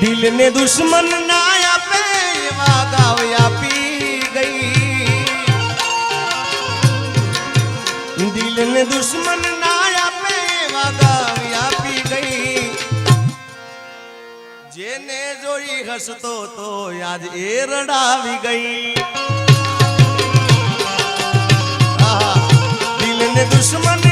દિલને દુશ્મન ના આપે એવા ગાવ આપી ગઈ. દિલને દુશ્મન ના આપે એવા ગાવ આપી ગઈ. જેને જોઈ હસતો તો આજ એ રડાવી ગઈ. દિલને દુશ્મન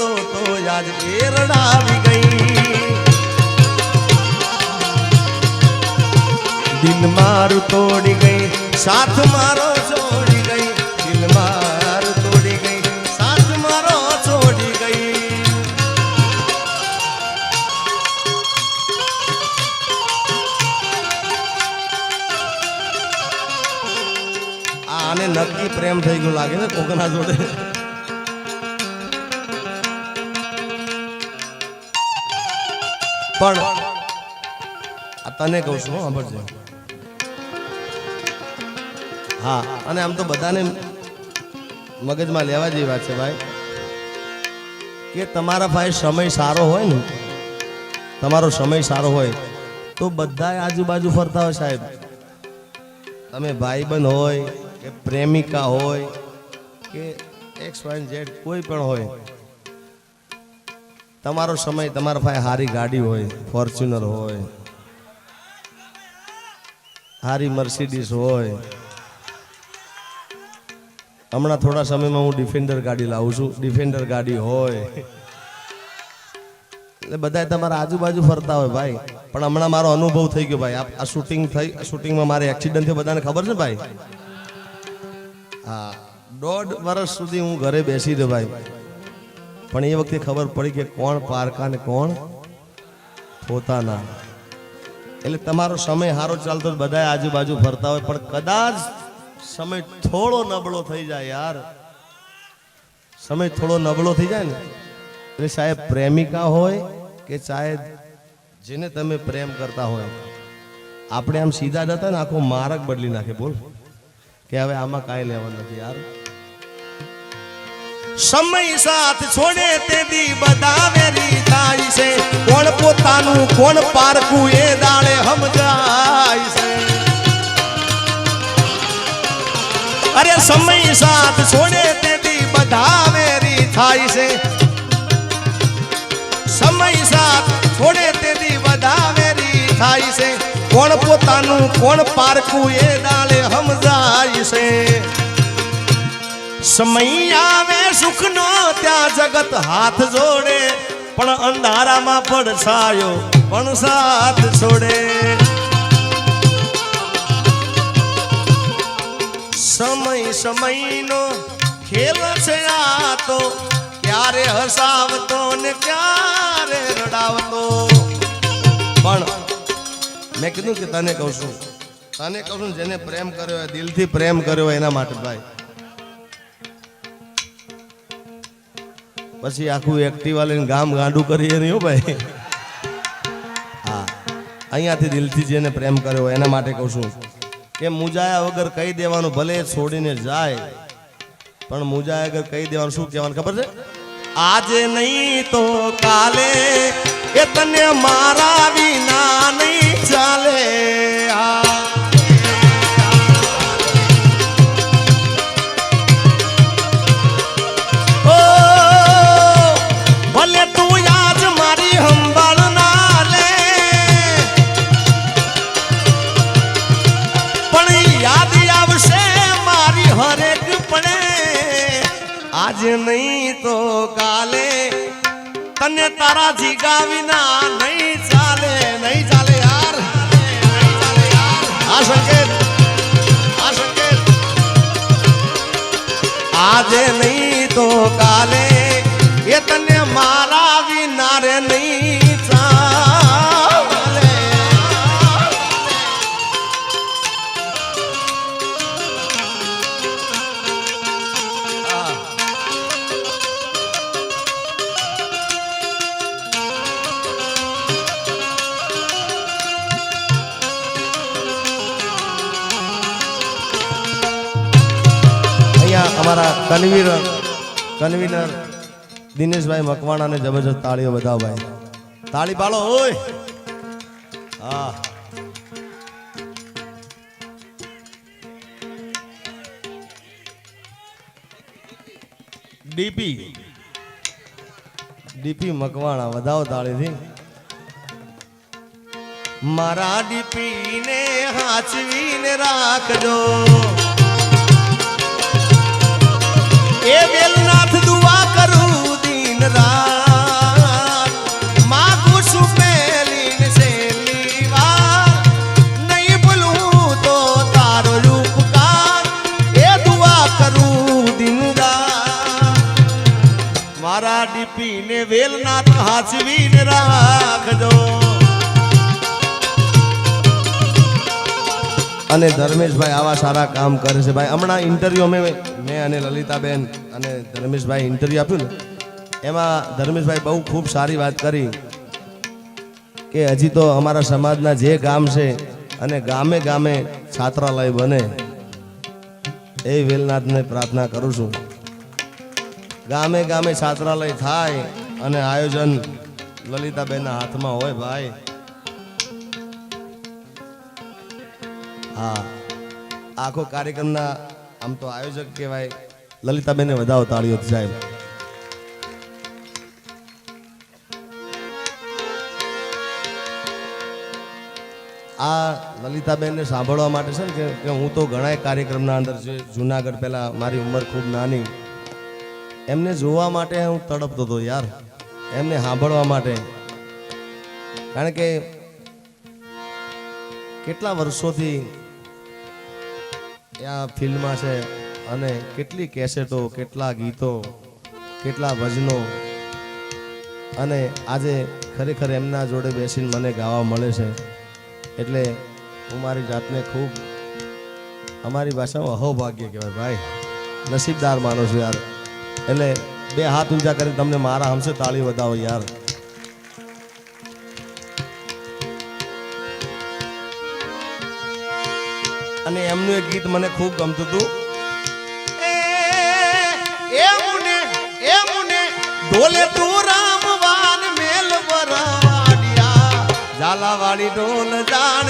હસતો તો આજ કેરડાવી રડાવી ગઈ. દિલ મારું તોડી ગઈ, સાથ મારો છોડી ગઈ. દિલ મારું તોડી ગઈ, સાથ મારો છોડી ગઈ. આને નક્કી પ્રેમ થઈ ગયો લાગે ને કોકના જોડે. પણ આ તને કહું છું સાંભળજો. હા, અને આમ તો બધાને મગજમાં લેવા જેવી વાત છે, ભાઈ. કે તમારા ભાઈ સમય સારો હોય ને, તમારો સમય સારો હોય, તો બધા આજુબાજુ ફરતા હોય, સાહેબ. તમે ભાઈબંધ હોય, કે પ્રેમિકા હોય, કે એક્સ વાય ઝેડ કોઈ પણ હોય તમારો સમય તમારા પાસે સારી ગાડી હોય, ફોર્ચ્યુનર હોય સારી મર્સિડીઝ હોય. હમણાં થોડા સમયમાં હું ડિફેન્ડર ગાડી લાવું છું. ડિફેન્ડર ગાડી હોય. એટલે બધા તમારા આજુબાજુ ફરતા હોય ભાઈ. પણ હમણાં મારો અનુભવ થઈ ગયો ભાઈ. આ શૂટિંગ થઈ શૂટિંગમાં મારે એક્સિડન્ટ થયો. બધાને ખબર છે ભાઈ? હા. દોઢ વર્ષ સુધી હું ઘરે બેસી રહ્યો ભાઈ. પણ એ વખતે ખબર પડી કે કોણ પારકા ને કોણ પોતાના. એટલે તમારો સમય સારો ચાલતો બધા આજુબાજુ ફરતા હોય, પણ કદાચ સમય થોડો નબળો થઈ જાય યાર. સમય થોડો નબળો થઈ જાય ને, એટલે સાહેબ પ્રેમિકા હોય કે ચાહે જેને તમે પ્રેમ કરતા હોય. આપણે આમ સીધા જતા ને, આખો માર્ગ બદલી નાખે, બોલ. કે હવે આમાં કાંઈ લેવાનું નથી યાર. સમય સાથ છોડે તે દી બધા વેરી થાય છે. કોણ પોતાનું, કોણ પારખું એ દાડે સમજાય છે. અરે સમય સાથ છોડે તે દી બધા વેરી થાય છે. સમય સાથ છોડે તે દી બધા વેરી થાય છે. કોણ પોતાનું, કોણ પારખું એ દાડે સમજાય છે. સમય આવે, સુખનો ત્યાં જગત હાથ જોડે. પણ અંધારામાં પડછાયો પણ સાથ છોડે. સમય સમયનો ખેલ છે આ તો, ક્યારે હસાવતો ને ક્યારે રડાવતો. પણ મેં કીધું કે તને કહું છું, તને કહું છું, જેને પ્રેમ કર્યો હોય, દિલથી પ્રેમ કર્યો હોય એના માટે ભાઈ પછી આખું એક્ટિવા લઈને ગામ ગાંડું કરીએ નહીં ભાઈ. હા. અહીંયાથી દિલથી જેને પ્રેમ કર્યો એના માટે કહું છું કે મુજાયા વગર કહી દેવાનું ભલે છોડીને જાય, પણ મુજાયા વગર કહી દેવાનું શું કહેવાનું ખબર છે? આજે નહીં તો કાલે એ તને મારા વિના નહીં ચાલે. આ તને તારા જીગા વિના નહીં ચાલે નહીં ચાલે યાર. આ સંકેત આ સંકેત. આજે નહીં તો કાલે એ તને મારા વિના રે નહીં અમારા કન્વીનર કન્વીનર દિનેશભાઈ મકવાણાને જબરજસ્ત તાળીઓ બધા ભાઈ. તાળી પાડો, ઓય! હા. ડીપી. ડીપી મકવાણા, વધાવો તાળીથી. મારા ડીપી ને હાચવીને રાખજો. મારા ડીપીને વેલનાથ હાચવીને રાખજો. અને ધર્મેશભાઈ આવા સારા કામ કરે છે. ભાઈ, હમણાં ઇન્ટરવ્યુ અમે મેં અને લલિતાબેન અને ધર્મેશભાઈ ઇન્ટરવ્યુ આપ્યું ને, એમાં ધર્મેશભાઈ બહુ ખૂબ સારી વાત કરી કે હજી તો અમારા સમાજના જે ગામ છે અને ગામે ગામે છાત્રાલય બને એ વેલનાથને પ્રાર્થના કરું છું. ગામે ગામે છાત્રાલય થાય અને આયોજન લલિતાબેનના હાથમાં હોય ભાઈ. હા, આખો કાર્યક્રમના આમ તો આયોજક કહેવાય. લલિતાબેને વધાવો તાળીઓ સાહેબ આ લલિતાબેનને સાંભળવા માટે છે ને કે- હું તો ઘણા કાર્યક્રમના અંદર છે જુનાગઢ પહેલા મારી ઉંમર ખૂબ નાની. એમને જોવા માટે હું તડપતો હતો યાર. એમને સાંભળવા માટે. કારણ કે કેટલા વર્ષોથી આ ફિલ્ડમાં છે અને કેટલી કેસેટો, કેટલા ગીતો, કેટલા ભજનો. અને આજે ખરેખર એમના જોડે બેસીને મને ગાવા મળે છે. એટલે હું મારી જાતને ખૂબ, અમારી ભાષામાં અહોભાગ્ય કહેવાય, ભાઈ. નસીબદાર માનો છું યાર. એટલે બે હાથ ઊંચા કરી તમને મારા હમશે તાળી વધાવો યાર. અને એમનું એક ગીત મને ખૂબ ગમતું હતું. ઢોલે તું રામવાન મેલ વરવાડિયા ઝાલાવાડી ઢોલ જાણ